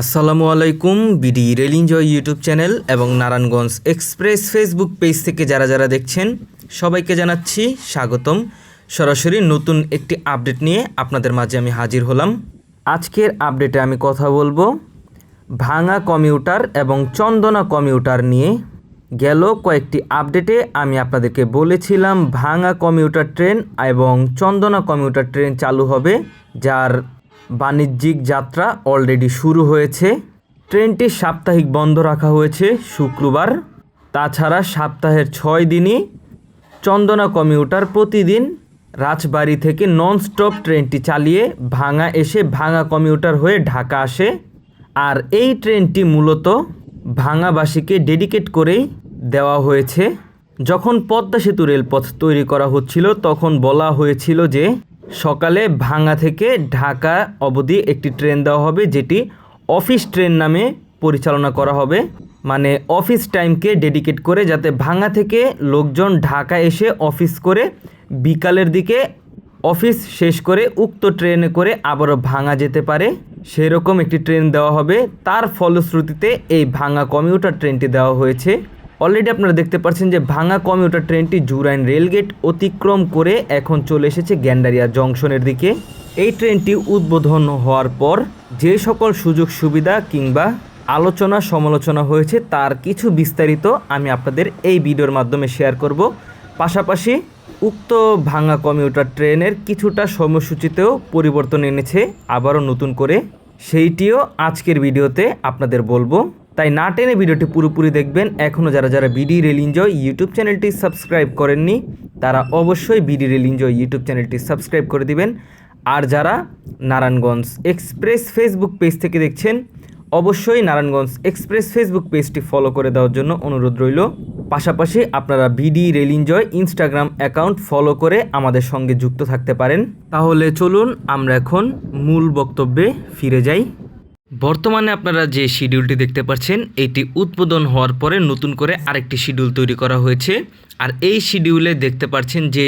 আসসালামু আলাইকুম, BD rail YouTube channel এবং নারায়ণগঞ্জ এক্সপ্রেস ফেসবুক পেজ থেকে যারা যারা দেখছেন, সবাইকে জানাচ্ছি স্বাগতম। সরাসরি নতুন একটি আপডেট নিয়ে আপনাদের মাঝে আমি হাজির হলাম। আজকের আপডেটে আমি কথা বলব, ভাঙা কমিউটার এবং চন্দনা কমিউটার নিয়ে। গেল কয়েকটি আপডেটে আমি আপনাদেরকে বলেছিলাম, ভাঙা কমিউটার ট্রেন এবং চন্দনা কমিউটার ট্রেন চালু হবে, যার বাণিজ্যিক যাত্রা অলরেডি শুরু হয়েছে। ট্রেনটি সাপ্তাহিক বন্ধ রাখা হয়েছে শুক্রবার। তাছাড়া সপ্তাহের ছয় দিনই চন্দনা কমিউটার প্রতিদিন রাজবাড়ি থেকে ননস্টপ ট্রেনটি চালিয়ে ভাঙা এসে ভাঙা কমিউটার হয়ে ঢাকা আসে। আর এই ট্রেনটি মূলত ভাঙাবাসীকে ডেডিকেট করেই দেওয়া হয়েছে। যখন পদ্মা সেতু রেলপথ তৈরি করা হচ্ছিল, তখন বলা হয়েছিল যে সকালে ভাঙা থেকে ঢাকা অবধি একটি ট্রেন দেওয়া হবে, যেটি অফিস ট্রেন নামে পরিচালনা করা হবে। মানে অফিস টাইমকে ডেডিকেট করে যাতে ভাঙা থেকে লোকজন ঢাকা এসে অফিস করে বিকালের দিকে অফিস শেষ করে উক্ত ট্রেনে করে আবারও ভাঙা যেতে পারে। সেরকম একটি ট্রেন দেওয়া হবে। তার ফলশ্রুতিতে এই ভাঙা কমিউটার ট্রেনটি দেওয়া হয়েছে। অলরেডি আপনারা দেখতে পাচ্ছেন যে ভাঙা কমিউটার ট্রেনটি জুরাইন রেলগেট অতিক্রম করে এখন চলে এসেছে গ্যান্ডারিয়া জংশনের দিকে। এই ট্রেনটি উদ্বোধন হওয়ার পর যে সকল সুযোগ সুবিধা কিংবা আলোচনা সমালোচনা হয়েছে তার কিছু বিস্তারিত আমি আপনাদের এই ভিডিওর মাধ্যমে শেয়ার করব। পাশাপাশি উক্ত ভাঙা কমিউটার ট্রেনের কিছুটা সময়সূচিতেও পরিবর্তন এনেছে, আবারও নতুন করে। সেইটিও আজকের ভিডিওতে আপনাদের বলব। তাই না টেনে ভিডিওটি পুরোপুরি দেখবেন। এখনও যারা যারা বিডি রেল এনজয় ইউটিউব চ্যানেলটি সাবস্ক্রাইব করেননি, তারা অবশ্যই বিডি রেল এনজয় ইউটিউব চ্যানেলটি সাবস্ক্রাইব করে দিবেন। আর যারা নারায়ণগঞ্জ এক্সপ্রেস ফেসবুক পেজ থেকে দেখছেন, অবশ্যই নারায়ণগঞ্জ এক্সপ্রেস ফেসবুক পেজটি ফলো করে দেওয়ার জন্য অনুরোধ রইল। পাশাপাশি আপনারা BD rail enjoy Instagram account follow করে আমাদের সঙ্গে যুক্ত থাকতে পারেন। তাহলে চলুন, আমরা এখন মূল বক্তব্যে ফিরে যাই। বর্তমানে আপনারা যে শিডিউলটি দেখতে পাচ্ছেন, এটি উদ্বোধন হওয়ার পরে নতুন করে আরেকটি শিডিউল তৈরি করা হয়েছে। আর এই শিডিউলে দেখতে পাচ্ছেন যে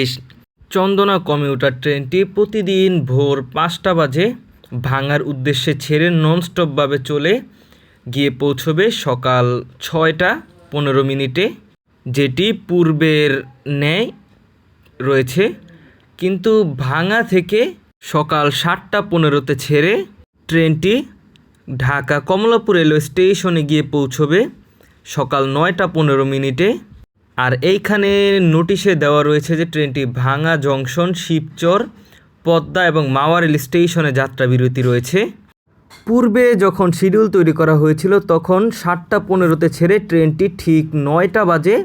চন্দনা কমিউটার ট্রেনটি প্রতিদিন ভোর পাঁচটা বাজে ভাঙার উদ্দেশ্যে ছেড়ে ননস্টপভাবে চলে গিয়ে পৌঁছবে সকাল ছয়টা পনেরো মিনিটে, যেটি পূর্বের ন্যায় রয়েছে। কিন্তু ভাঙা থেকে সকাল সাতটা পনেরোতে ছেড়ে ট্রেনটি ঢাকা কমলাপুর রেলওয়ে স্টেশনে গিয়ে পৌঁছবে সকাল নয়টা পনেরো মিনিটে। আর এইখানে নোটিশে দেওয়া রয়েছে যে ট্রেনটি ভাঙা জংশন, শিবচর, পদ্মা এবং মাওয়া রেল স্টেশনে যাত্রা বিরতি রয়েছে। পূর্বে যখন শিডিউল তৈরি করা হয়েছিল তখন সাতটা পনেরোতে ছেড়ে ট্রেনটি ঠিক নয়টা বাজে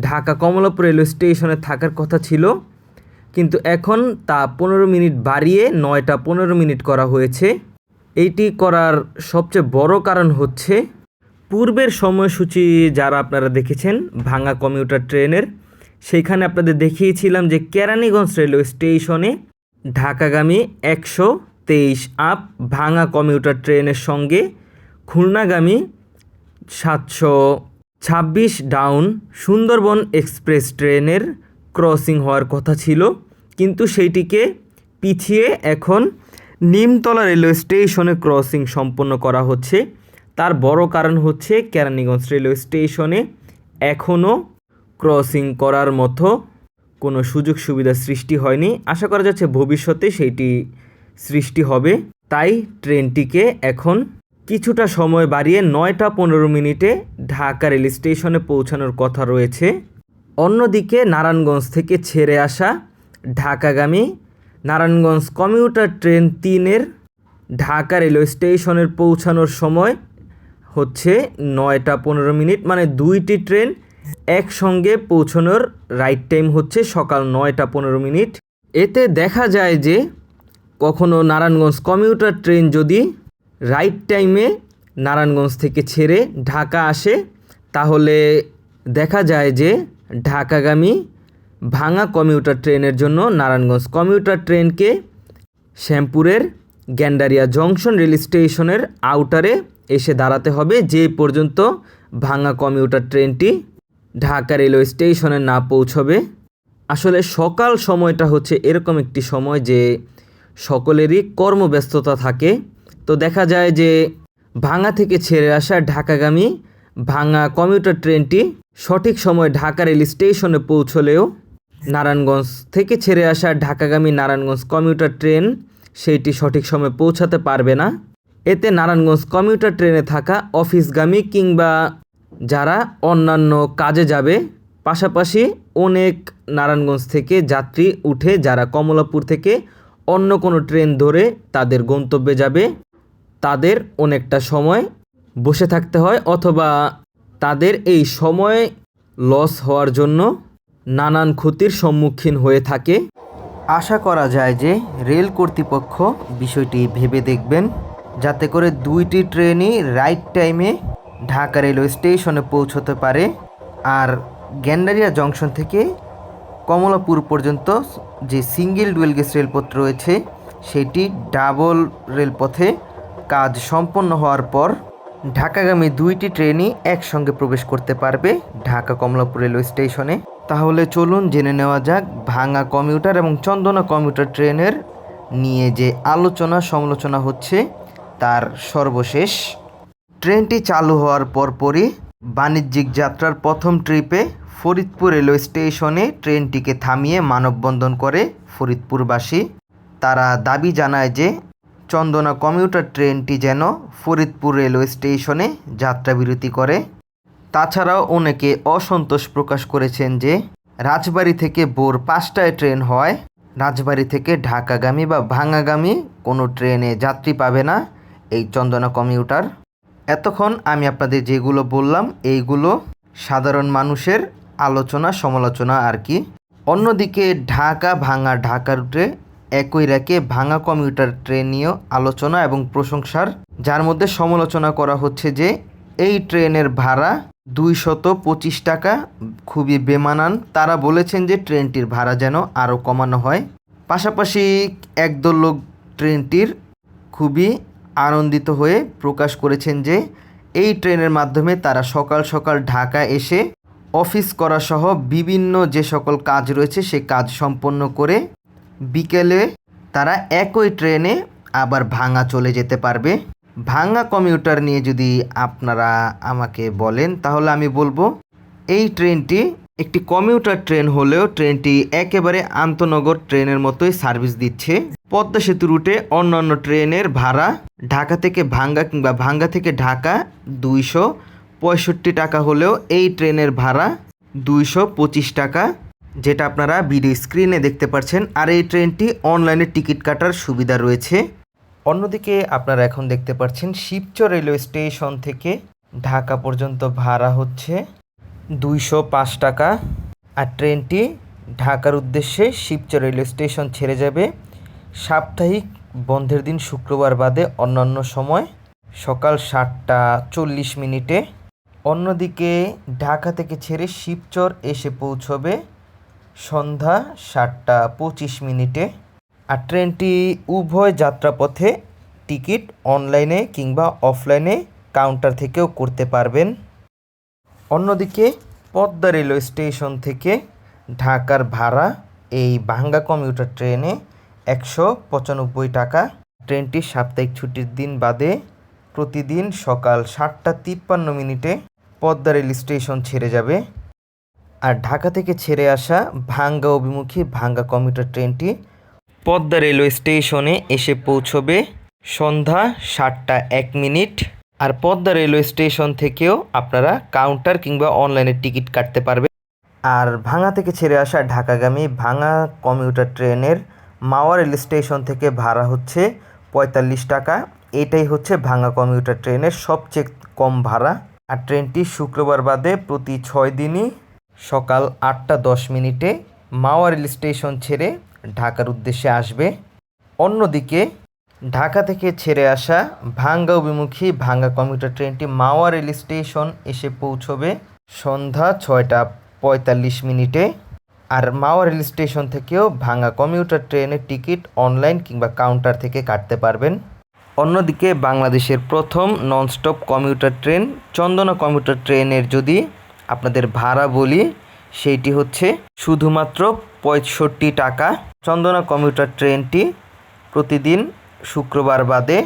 ঢাকা কমলাপুর রেলওয়ে স্টেশনে থাকার কথা ছিল। কিন্তু এখন তা পনেরো মিনিট বাড়িয়ে নয়টা পনেরো মিনিট করা হয়েছে। এইটি করার সবচেয়ে বড় কারণ হচ্ছে পূর্বের সময়সূচি যারা আপনারা দেখেছেন ভাঙা কমিউটার ট্রেনের, সেইখানে আপনাদের দেখিয়েছিলাম যে কেরানীগঞ্জ রেলওয়ে স্টেশনে ঢাকাগামী একশো তেইশ আপ ভাঙা কমিউটার ট্রেনের সঙ্গে খুলনাগামী সাতশো ছাব্বিশ ডাউন সুন্দরবন এক্সপ্রেস ট্রেনের ক্রসিং হওয়ার কথা ছিল। কিন্তু সেইটিকে পিছিয়ে এখন নিমতলা রেলওয়ে স্টেশনে ক্রসিং সম্পন্ন করা হচ্ছে। তার বড় কারণ হচ্ছে কেরানীগঞ্জ রেলওয়ে স্টেশনে এখনও ক্রসিং করার মতো কোনো সুযোগ সুবিধা সৃষ্টি হয়নি। আশা করা যাচ্ছে ভবিষ্যতে সেইটি সৃষ্টি হবে। তাই ট্রেনটিকে এখন কিছুটা সময় বাড়িয়ে নয়টা পনেরো মিনিটে ঢাকা রেল স্টেশনে পৌঁছানোর কথা রয়েছে। অন্যদিকে নারায়ণগঞ্জ থেকে ছেড়ে আসা ঢাকাগামী নারায়ণগঞ্জ কমিউটার ট্রেন তিনের ঢাকা রেলওয়ে স্টেশনের পৌঁছানোর সময় হচ্ছে নয়টা পনেরো মিনিট মানে দুইটি ট্রেন একসঙ্গে পৌঁছানোর রাইট টাইম হচ্ছে সকাল নয়টা পনেরো মিনিট। এতে দেখা যায় যে কখনো নারায়ণগঞ্জ কমিউটার ট্রেন যদি রাইট টাইমে নারায়ণগঞ্জ থেকে ছেড়ে ঢাকা আসে, তাহলে দেখা যায় যে ঢাকাগামী ভাঙা কমিউটার ট্রেনের জন্য নারায়ণগঞ্জ কমিউটার ট্রেনকে শ্যামপুরের গ্যান্ডারিয়া জংশন রেল স্টেশনের আউটারে এসে দাঁড়াতে হবে। যে পর্যন্ত ভাঙা কমিউটার ট্রেনটি ঢাকা রেলওয়ে স্টেশনে না পৌঁছবে। আসলে সকাল সময়টা হচ্ছে এরকম একটি সময় যে সকলেরই কর্মব্যস্ততা থাকে। তো দেখা যায় যে ভাঙা থেকে ছেড়ে আসা ঢাকাগামী ভাঙা কমিউটার ট্রেনটি সঠিক সময়ে ঢাকা রেল স্টেশনে পৌঁছলেও নারায়ণগঞ্জ থেকে ছেড়ে আসা ঢাকাগামী নারায়ণগঞ্জ কমিউটার ট্রেন সেইটি সঠিক সময়ে পৌঁছাতে পারবে না। এতে নারায়ণগঞ্জ কমিউটার ট্রেনে থাকা অফিসগামী কিংবা যারা অন্যান্য কাজে যাবে, পাশাপাশি অনেক নারায়ণগঞ্জ থেকে যাত্রী উঠে যারা কমলাপুর থেকে অন্য কোনো ট্রেন ধরে তাদের গন্তব্যে যাবে, তাদের অনেকটা সময় বসে থাকতে হয় অথবা তাদের এই সময় লস হওয়ার জন্য নানান ক্ষতির সম্মুখীন হয়ে থাকে। আশা করা যায় যে রেল কর্তৃপক্ষ বিষয়টি ভেবে দেখবেন, যাতে করে দুইটি ট্রেনই রাইট টাইমে ঢাকা রেলওয়ে স্টেশনে পৌঁছতে পারে। আর গ্যান্ডারিয়া জংশন থেকে কমলাপুর পর্যন্ত যে সিঙ্গেল ডুয়েল রেলপথ রয়েছে, সেটি ডাবল রেলপথে কাজ সম্পন্ন হওয়ার পর ঢাকাগামী দুইটি ট্রেনই একসঙ্গে প্রবেশ করতে পারবে ঢাকা কমলাপুর রেলওয়ে স্টেশনে। তাহলে চলুন জেনে নেওয়া যাক ভাঙা কমিউটার এবং চন্দনা কমিউটার ট্রেনের নিয়ে যে আলোচনা সমালোচনা হচ্ছে তার সর্বশেষ। ট্রেনটি চালু হওয়ার পরপরই বাণিজ্যিক যাত্রার প্রথম ট্রিপে ফরিদপুর রেলওয়ে স্টেশনে ট্রেনটিকে থামিয়ে মানববন্ধন করে ফরিদপুরবাসী। তারা দাবি জানায় যে চন্দনা কমিউটার ট্রেনটি যেন ফরিদপুর রেলওয়ে স্টেশনে যাত্রাবিরতি করে। তাছাড়াও অনেকে অসন্তোষ প্রকাশ করেছেন যে, রাজবাড়ি থেকে ভোর পাঁচটায় ট্রেন হয়। রাজবাড়ি থেকে ঢাকাগামী বা ভাঙাগামী কোনো ট্রেনে যাত্রী পাবে না এই চন্দনা কমিউটার। এতক্ষণ আমি আপনাদের যেগুলো বললাম, এইগুলো সাধারণ মানুষের আলোচনা সমালোচনা আর কি। অন্যদিকে ঢাকা ভাঙা ঢাকা রুটে একই রেখে ভাঙা কমিউটার ট্রেন নিয়েও আলোচনা এবং প্রশংসার, যার মধ্যে সমালোচনা করা হচ্ছে যে, এই ট্রেনের ভাড়া দুইশত পঁচিশ টাকা, খুবই বেমানান। তারা বলেছেন যে, ট্রেনটির ভাড়া যেন আরও কমানো হয়। পাশাপাশি একদল লোক ট্রেনটির খুবই আনন্দিত হয়ে প্রকাশ করেছেন যে, এই ট্রেনের মাধ্যমে তারা সকাল সকাল ঢাকা এসে অফিস করা সহ বিভিন্ন যে সকল কাজ রয়েছে, সে কাজ সম্পন্ন করে বিকেলে তারা একই ট্রেনে আবার ভাঙা চলে যেতে পারবে। ভাঙা কমিউটার নিয়ে যদি আপনারা আমাকে বলেন, তাহলে আমি বলব, এই ট্রেনটি একটি কমিউটার ট্রেন হলেও ট্রেনটি একেবারে আন্তনগর ট্রেনের মতোই সার্ভিস দিচ্ছে। পদ্মা সেতু রুটে অন্যান্য ট্রেনের ভাড়া ঢাকা থেকে ভাঙ্গা কিংবা ভাঙ্গা থেকে ঢাকা দুইশো পঁয়ষট্টি টাকা হলেও এই ট্রেনের ভাড়া দুইশো পঁচিশ টাকা। যেটা আপনারা ভিডিও স্ক্রিনে দেখতে পাচ্ছেন আর এই ট্রেনটি অনলাইনে টিকিট কাটার সুবিধা রয়েছে। অন্যদিকে আপনারা এখন দেখতে পাচ্ছেন, শিবচর রেলওয়ে স্টেশন থেকে ঢাকা পর্যন্ত ভাড়া হচ্ছে দুইশো পাঁচ টাকা। আর ট্রেনটি ঢাকার উদ্দেশ্যে শিবচর রেলওয়ে স্টেশন ছেড়ে যাবে সাপ্তাহিক বন্ধের দিন শুক্রবার বাদে অন্যান্য সময় সকাল সাতটা চল্লিশ মিনিটে। অন্যদিকে ঢাকা থেকে ছেড়ে শিবচর এসে পৌঁছবে সন্ধ্যা সাতটা পঁচিশ মিনিটে। আর ট্রেনটি উভয় যাত্রাপথে টিকিট অনলাইনে কিংবা অফলাইনে কাউন্টার থেকেও করতে পারবেন। অন্যদিকে পদ্মা রেলওয়ে স্টেশন থেকে ঢাকার ভাড়া এই ভাঙ্গা কমিউটার ট্রেনে একশো পঁচানব্বই টাকা। ট্রেনটি সাপ্তাহিক ছুটির দিন বাদে প্রতিদিন সকাল সাতটা তিপ্পান্ন মিনিটে পদ্মা রেল স্টেশন ছেড়ে যাবে। আর ঢাকা থেকে ছেড়ে আসা ভাঙ্গা অভিমুখী ভাঙ্গা কমিউটার ট্রেনটি পদ্মা রেলওয়ে স্টেশনে এসে পৌঁছবে সন্ধ্যা সাতটা এক মিনিট। আর পদ্মা রেলওয়ে স্টেশন থেকেও আপনারা কাউন্টার কিংবা অনলাইনে টিকিট কাটতে পারবে। আর ভাঙা থেকে ছেড়ে আসা ঢাকাগামী ভাঙা কমিউটার ট্রেনের মাওয়া রেল স্টেশন থেকে ভাড়া হচ্ছে পঁয়তাল্লিশ টাকা। এটাই হচ্ছে ভাঙা কমিউটার ট্রেনের সবচেয়ে কম ভাড়া। আর ট্রেনটি শুক্রবার বাদে প্রতি ছয় দিনই সকাল আটটা দশ মিনিটে মাওয়া রেল স্টেশন ছেড়ে ঢাকার উদ্দেশ্যে আসবে। অন্যদিকে ঢাকা থেকে ছেড়ে আসা ভাঙ্গা অভিমুখী ভাঙ্গা কমিউটার ট্রেনটি মাওয়া রেল স্টেশন এসে পৌঁছবে সন্ধ্যা ছয়টা পঁয়তাল্লিশ মিনিটে। আর মাওয়া রেল স্টেশন থেকেও ভাঙ্গা কমিউটার ট্রেনের টিকিট অনলাইন কিংবা কাউন্টার থেকে কাটতে পারবেন। অন্যদিকে বাংলাদেশের প্রথম nonstop commuter train Chandana commuter ট্রেনের যদি আপনাদের ভাড়া বলি, সেইটি হচ্ছে শুধুমাত্র পঁয়ষট্টি টাকা। চন্দনা কমিউটার ট্রেনটি প্রতিদিন শুক্রবার বাদে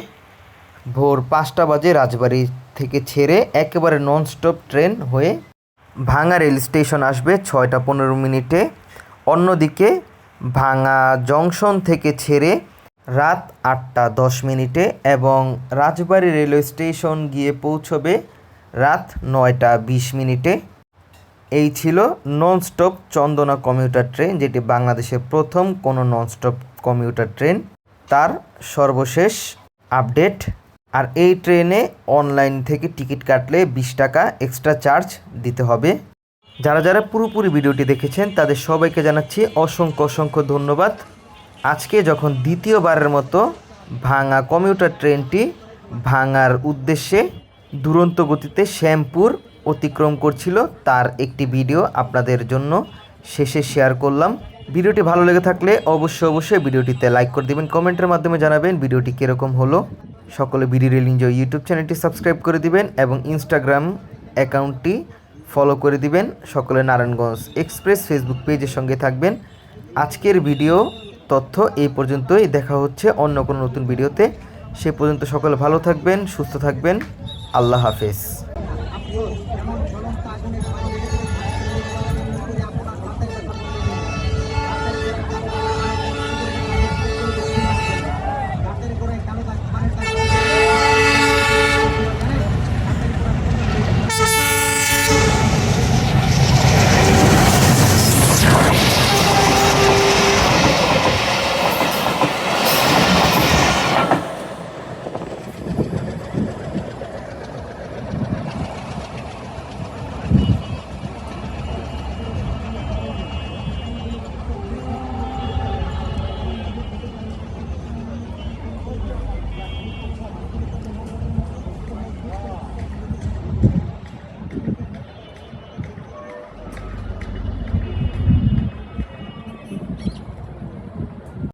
ভোর পাঁচটা বাজে রাজবাড়ি থেকে ছেড়ে একেবারে ননস্টপ ট্রেন হয়ে ভাঙা রেল স্টেশন আসবে ছয়টা পনেরো মিনিটে। অন্যদিকে ভাঙা জংশন থেকে ছেড়ে রাত আটটা দশ মিনিটে এবং রাজবাড়ি রেলওয়ে স্টেশন গিয়ে পৌঁছবে রাত নয়টা বিশ মিনিটে। এই ছিল ননস্টপ চন্দনা কমিউটার ট্রেন, যেটি বাংলাদেশের প্রথম কোনো ননস্টপ কমিউটার ট্রেন। তার সর্বশেষ আপডেট, আর এই ট্রেনে অনলাইন থেকে টিকিট কাটলে বিশ টাকা এক্সট্রা চার্জ দিতে হবে। যারা যারা পুরোপুরি ভিডিওটি দেখেছেন, তাদের সবাইকে জানাচ্ছি অসংখ্য অসংখ্য ধন্যবাদ। আজকে যখন দ্বিতীয়বারের মতো ভাঙা কমিউটার ট্রেনটি ভাঙার উদ্দেশ্যে দুরন্ত গতিতে শ্যামপুর অতিক্রম করছিল তার একটি ভিডিও আপনাদের জন্য শেষে শেয়ার করলাম। ভিডিওটি ভালো লেগে থাকলে অবশ্যই অবশ্যই ভিডিওটিতে লাইক করে দিবেন, কমেন্টের মাধ্যমে জানাবেন ভিডিওটি কীরকম হলো। সকলে বিডি রেল এনজয় ইউটিউব চ্যানেলটি সাবস্ক্রাইব করে দিবেন এবং ইনস্টাগ্রাম অ্যাকাউন্টটি ফলো করে দিবেন। সকলে নারায়ণগঞ্জ এক্সপ্রেস ফেসবুক পেজের সঙ্গে থাকবেন। আজকের ভিডিও তথ্য এই পর্যন্তই। দেখা হচ্ছে অন্য কোনো নতুন ভিডিওতে। সে পর্যন্ত সকলে ভালো থাকবেন, সুস্থ থাকবেন। আল্লাহ হাফেজ।